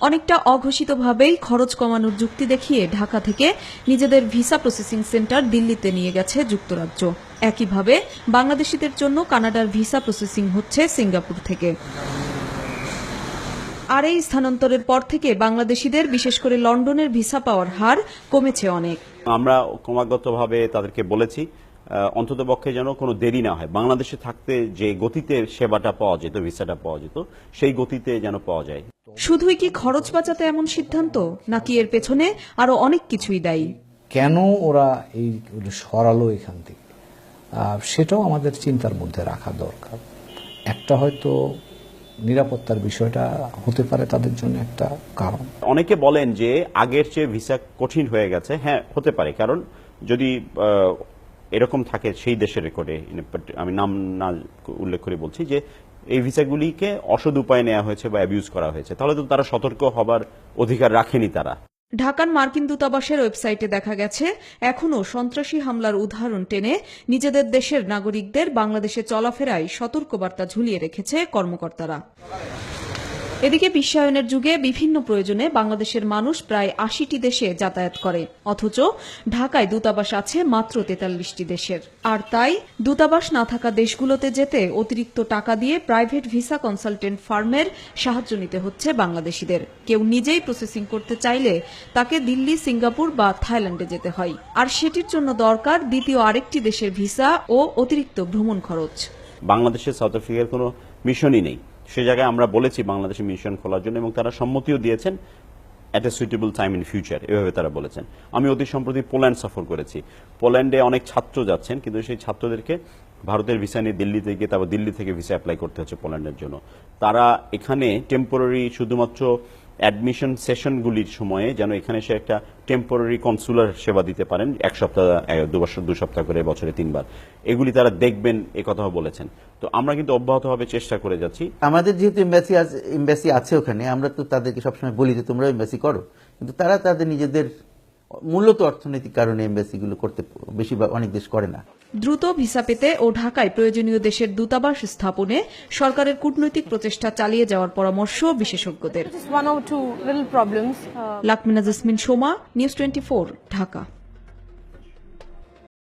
অনেকটা অঘোষিতভাবেই খরচ কমানোর যুক্তি দেখিয়ে ঢাকা থেকে নিজেদের ভিসা প্রসেসিং সেন্টার দিল্লিতে নিয়ে গেছে যুক্তরাজ্য। একইভাবে বাংলাদেশিদের জন্য কানাডার ভিসা প্রসেসিং হচ্ছে সিঙ্গাপুর থেকে। আর এই স্থানান্তরের পর থেকে বাংলাদেশিদের, বিশেষ করে লন্ডনের ভিসা পাওয়ার হার কমেছে অনেক। আমরা ক্রমাগতভাবে তাদেরকে বলেছি অন্তত পক্ষে যেন কোনো দেরি না হয়। বাংলাদেশে থাকতে যে গতিতে সেবাটা পাওয়া যেত, ভিসাটা পাওয়া যেত, সেই গতিতে যেন পাওয়া যায়। শুধুই কি খরচ বাঁচাতে এমন সিদ্ধান্ত নাকি এর পেছনে আরও অনেক কিছুই দায়ী? কেন ওরা এই সরালো এখান থেকে? সেটাও আমাদের চিন্তার মধ্যে রাখা দরকার। একটা হয়তো নিরাপত্তার বিষয়টা হতে পারে তাদের জন্য একটা কারণ। অনেকে বলেন যে আগের চেয়ে ভিসা কঠিন হয়ে গেছে। হ্যাঁ হতে পারে। কারণ যদি এরকম থাকে সেই দেশের রেকর্ডে আমি নাম না উল্লেখ করে বলছি যে এই ভিসাগুলিকে অসদ উপায় নেওয়া হয়েছে বা অ্যাবিউজ করা হয়েছে। তাহলে তো তারা সতর্ক হবার অধিকার রাখেনি তারা। ঢাকার মার্কিন দূতাবাসের ওয়েবসাইটে দেখা গেছে, এখনও সন্ত্রাসী হামলার উদাহরণ টেনে নিজেদের দেশের নাগরিকদের বাংলাদেশে চলাফেরায় সতর্কবার্তা ঝুলিয়ে রেখেছে কর্মকর্তারা। এদিকে বিশ্বায়নের যুগে বিভিন্ন প্রয়োজনে বাংলাদেশের মানুষ প্রায় আশিটি দেশে যাতায়াত করে। অথচ ঢাকায় দূতাবাস আছে মাত্র তেতাল্লিশটি দেশের। আর তাই দূতাবাস না থাকা দেশগুলোতে যেতে অতিরিক্ত টাকা দিয়ে প্রাইভেট ভিসা কনসালটেন্ট ফার্মের সাহায্য নিতে হচ্ছে বাংলাদেশিদের। কেউ নিজেই প্রসেসিং করতে চাইলে তাকে দিল্লি, সিঙ্গাপুর বা থাইল্যান্ডে যেতে হয়। আর সেটির জন্য দরকার দ্বিতীয় আরেকটি দেশের ভিসা ও অতিরিক্ত ভ্রমণ খরচ। বাংলাদেশে সাউথ আফ্রিকার কোনো মিশনই নেই। সে জায়গায় আমরা বলেছি বাংলাদেশে মিশন খোলার জন্য এবং তারা সম্মতিও দিয়েছেন at a suitable time in future এভাবে তারা বলেছেন। আমি অতি সম্প্রতি পোল্যান্ড সফর করেছি। পোল্যান্ডে অনেক ছাত্র যাচ্ছেন, কিন্তু সেই ছাত্রদেরকে ভারতের ভিসা নিয়ে দিল্লি থেকে, তারপর দিল্লি থেকে ভিসা অ্যাপ্লাই করতে হচ্ছে পোল্যান্ডের জন্য। তারা এখানে টেম্পোরারি শুধুমাত্র অ্যাডমিশন সেশনগুলির সময়ে যেন এখানে সে একটা টেম্পোরারি কনসুলার সেবা দিতে পারেন, এক সপ্তাহ দু বছর, দু সপ্তাহ করে, বছরে তিনবার। এগুলি তারা দেখবেন, এ কথাও বলেছেন। তো আমরা কিন্তু অব্যাহতভাবে চেষ্টা করে যাচ্ছি। আমাদের যেহেতু এম্বাসি এম্বাসি আছে ওখানে, আমরা তো তাদেরকে সবসময় বলি যে তোমরা এম্বাসি করো। কিন্তু তারা তাদের নিজেদের মূলত অর্থনৈতিক কারণে এম্বাসিগুলো করতে বেশি বা অনেক দেশ করে না। দ্রুত ভিসা পেতে ও ঢাকায় প্রয়োজনীয় দেশের দূতাবাস স্থাপনে সরকারের কূটনৈতিক প্রচেষ্টা চালিয়ে যাওয়ার পরামর্শ বিশেষজ্ঞদের. Uh, লাকমিনা জেসমিন সোমা নিউজ টোয়েন্টি ঢাকা